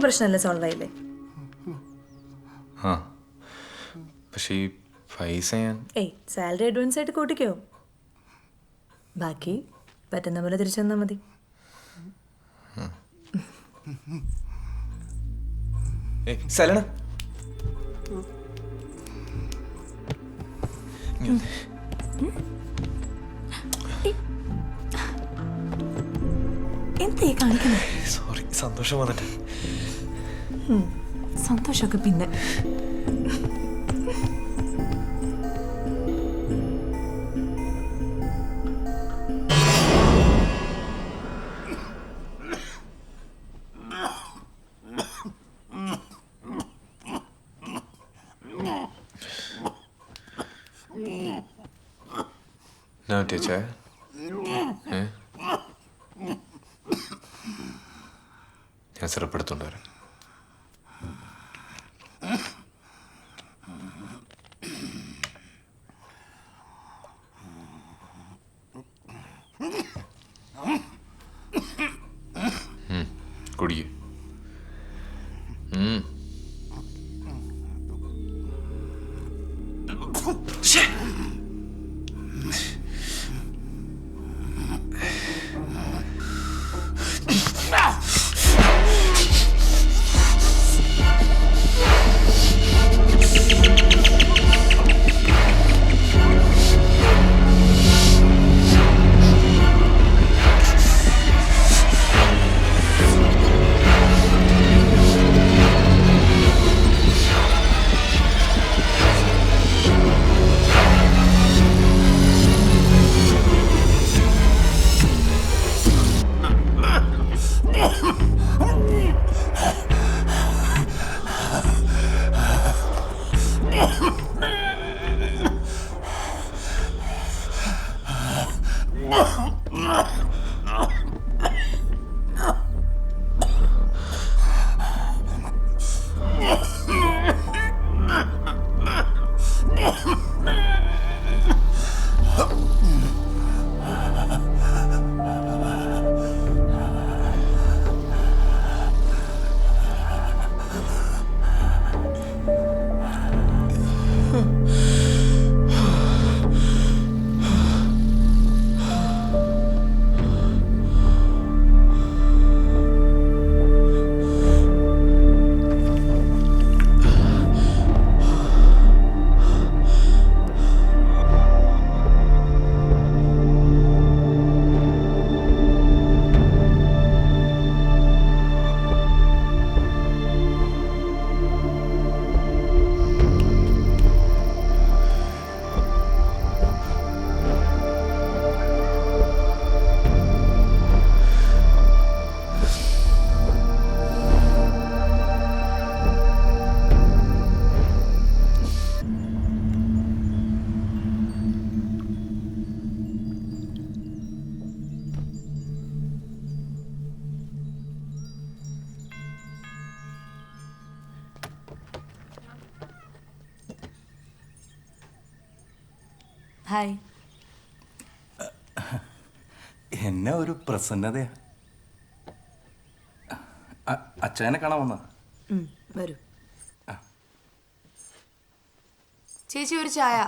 പ്രശ്നമല്ല സോൾവ് ആയില്ലേ ആ. പക്ഷേ ഈ പൈസ ഞാൻ ഏയ് സാലറി അഡ്വാൻസ് ആയിട്ട് കൂട്ടിക്കോ. ബാക്കി പറ്റുന്ന പോലെ തിരിച്ചു തന്നാൽ മതി. ഏയ് സലണ എന്തേ കാണിക്കുന്നത് സോറി സന്തോഷം വന്നിട്ട്. സന്തോഷമൊക്കെ പിന്നെ. പറ്റിയ ഏ? ഞാൻ സിറപ്പെടുത്തോണ്ട് Korea. Mm. Ах, ах, ах. ഹായ്. എന്നെ ഒരു പ്രസന്നതയാ. അച്ഛനെ കാണാൻ വന്ന? വരൂ. ചേച്ചി ഒരു ചായ.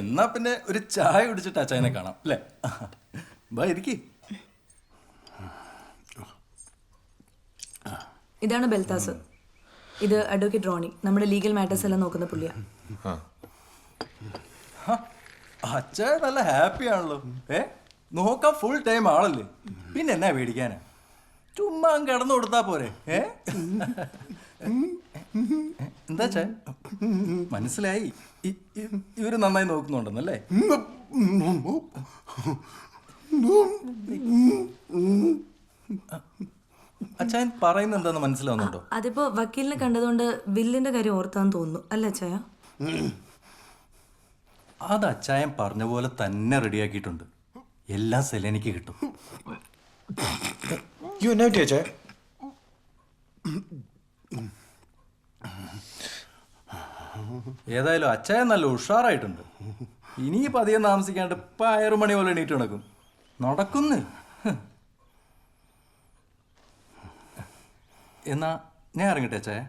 എന്നാ പിന്നെ ഒരു ചായ കുടിച്ചിട്ട് അച്ഛനെ കാണാം അല്ലേ? ബാ ഇരിക്കി. ഇതാണ് ബെൽത്താസ്. ഇത് അഡ്വക്കേറ്റ് റോണി നമ്മുടെ ലീഗൽ മാറ്റേഴ്സ് എല്ലാം നോക്കുന്ന പുള്ളിയാ. അച്ചായ നല്ല ഹാപ്പി ആണല്ലോ. ഏ? നോക്കാൻ ഫുൾ ടൈം ആളല്ലേ. പിന്നെ എന്നാ പേടിക്കാനാ ചുമ്മാ കിടന്നു കൊടുത്താ പോരെ. ഏ? എന്താ ചായ മനസ്സിലായി. ഇവർ നന്നായി നോക്കുന്നുണ്ടെന്നല്ലേ? അച്ഛൻ പറയുന്നത് എന്താന്ന് മനസ്സിലാവുന്നുണ്ടോ? അതിപ്പോ വക്കീലിനെ കണ്ടതുകൊണ്ട് ബില്ലിന്റെ കാര്യം ഓർത്താന്ന് തോന്നുന്നു. അല്ലേ ചായ അത് അച്ചായൻ പറഞ്ഞ പോലെ തന്നെ റെഡിയാക്കിയിട്ടുണ്ട്. എല്ലാം സെലനിക്ക് കിട്ടും. യു എന്നാ പറ്റിയ ഏതായാലും അച്ചായൻ നല്ല ഉഷാറായിട്ടുണ്ട്. ഇനി അധികം താമസിക്കാണ്ട് പയറു മണി പോലെ എണീറ്റ് നടക്കും. നടക്കുന്നു. എന്നാ ഞാൻ ഇറങ്ങട്ടെ അച്ചായ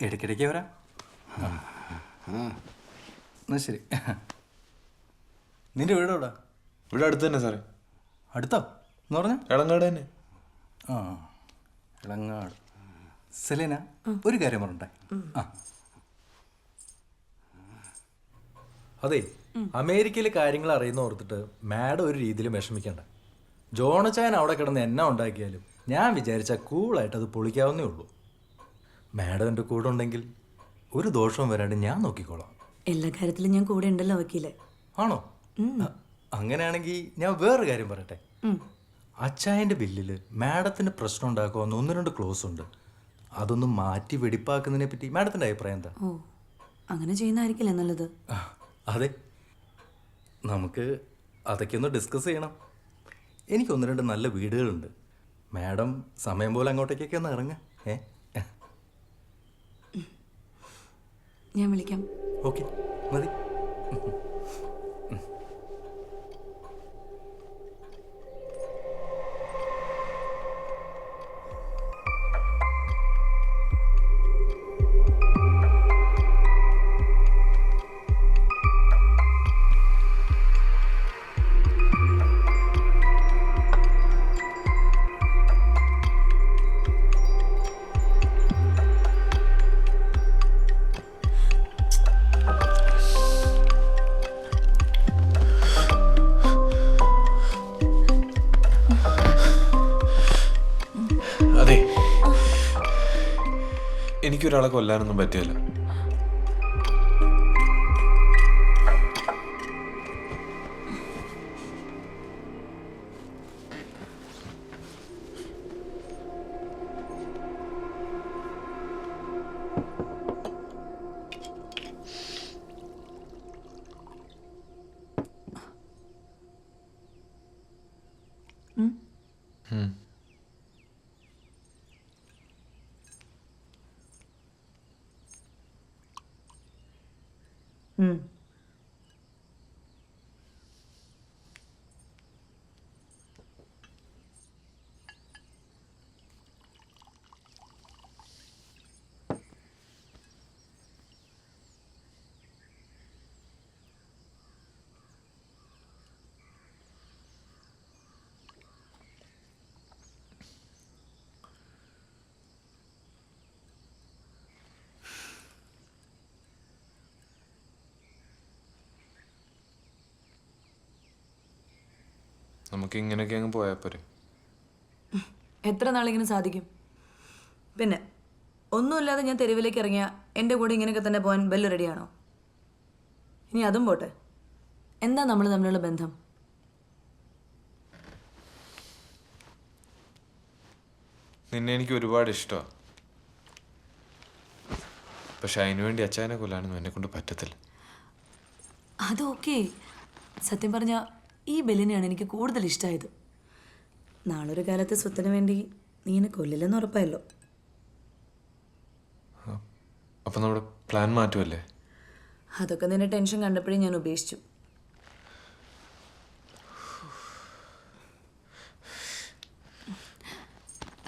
ഇടയ്ക്കിടയ്ക്ക് വരാം. എന്നാ ശരി. നിന്റെ വീട് എവിടാ? ഇവിടെ അടുത്ത് തന്നെ സാറേ. അടുത്തോ? എന്ന് പറഞ്ഞ? ഇളങ്ങാട് തന്നെ. ആ ഇളങ്ങാട് സെലീന ഒരു കാര്യം പറഞ്ഞെ ആ. അതെ അമേരിക്കയിലെ കാര്യങ്ങൾ അറിയുന്ന ഓർത്തിട്ട് മാഡം ഒരു രീതിയിലും വിഷമിക്കണ്ട. ജോണച്ചായൻ അവിടെ കിടന്ന് എന്നെ ഉണ്ടാക്കിയാലും ഞാൻ വിചാരിച്ച കൂളായിട്ട് അത് പൊളിക്കാവുന്നേ ഉള്ളൂ. മാഡം എന്റെ കൂടെ ഉണ്ടെങ്കിൽ ഒരു ദോഷവും വരാണ്ട് ഞാൻ നോക്കിക്കോളാം. എല്ലാ കാര്യത്തിലും ഞാൻ കൂടെ ഉണ്ടല്ലോ വക്കീലെ. ആണോ? അങ്ങനെയാണെങ്കിൽ ഞാൻ വേറൊരു കാര്യം പറയട്ടെ. അച്ചായന്റെ ബില്ലിൽ മാഡത്തിന് പ്രശ്നം ഉണ്ടാക്കുമെന്ന് ഒന്ന് രണ്ട് ക്ലോസ് ഉണ്ട്. അതൊന്ന് മാറ്റി വെടിപ്പാക്കുന്നതിനെ പറ്റി മാഡത്തിന്റെ അഭിപ്രായം എന്താ? ഓ അങ്ങനെ ചെയ്യുന്നതായിരിക്കില്ലേ നല്ലത്? അതെ. നമുക്ക് അതൊക്കെ ഒന്ന് ഡിസ്കസ് ചെയ്യണം. എനിക്ക് ഒന്ന് രണ്ട് നല്ല വീടുകളുണ്ട്. മാഡം സമയം പോലെ അങ്ങോട്ടേക്കൊക്കെ ഒന്ന് ഇറങ്ങ. ഏ? ഞാൻ വിളിക്കാം. ഓക്കെ മതി എനിക്കൊരാളെ കൊല്ലാനൊന്നും പറ്റിയല്ല. Mm. നമുക്ക് ഇങ്ങനെയൊക്കെ അങ്ങ് പോയാൽ പോരെ. എത്ര നാളിങ്ങനെ സാധിക്കും? പിന്നെ ഒന്നുമില്ലാതെ ഞാൻ തെരുവിലേക്ക് ഇറങ്ങിയ എന്റെ കൂടെ ഇങ്ങനെയൊക്കെ തന്നെ പോകാൻ ബെല്ല് റെഡിയാണോ? ഇനി അതും പോട്ടെ. എന്താ നമ്മൾ തമ്മിലുള്ള ബന്ധം? നിന്നെ എനിക്ക് ഒരുപാട് ഇഷ്ടമാണ് പക്ഷെ അതിനു വേണ്ടി അച്ചായനെ കൊല്ലാനൊന്നും എന്നെ കൊണ്ട് പറ്റത്തില്ല. അത് ഓക്കെ. സത്യം പറഞ്ഞാൽ ഈ ബെല്ലിനെയാണ് എനിക്ക് കൂടുതൽ ഇഷ്ടമായത് നാളൊരു കാലത്തെ സ്വത്തിന് വേണ്ടി നീ എന്നെ കൊല്ലില്ലെന്ന് ഉറപ്പായല്ലോ. അപ്പം നമ്മുടെ പ്ലാൻ മാറ്റുമല്ലേ അതൊക്കെ നിന്റെ ടെൻഷൻ കണ്ടപ്പോഴേ ഞാൻ ഉപേക്ഷിച്ചു.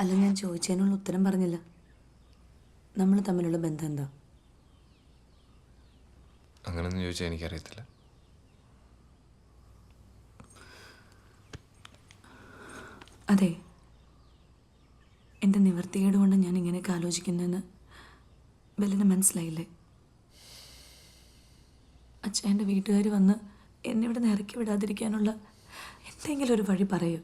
അല്ല ഞാൻ ചോദിച്ചതിനുള്ള ഉത്തരം പറഞ്ഞില്ല. നമ്മൾ തമ്മിലുള്ള ബന്ധം എന്താ? അങ്ങനെയൊന്നും ചോദിച്ചാൽ എനിക്കറിയത്തില്ല. അതെ. എന്റെ നിവർത്തികേട് കൊണ്ട് ഞാൻ ഇങ്ങനെയൊക്കെ ആലോചിക്കുന്നതെന്ന് ബെല്ലിന് മനസ്സിലായില്ലേ? അച്ഛന്റെ വീട്ടുകാർ വന്ന് എന്നെ ഇവിടെ നിന്ന് ഇറക്കി വിടാതിരിക്കാനുള്ള എന്തെങ്കിലും ഒരു വഴി പറയൂ.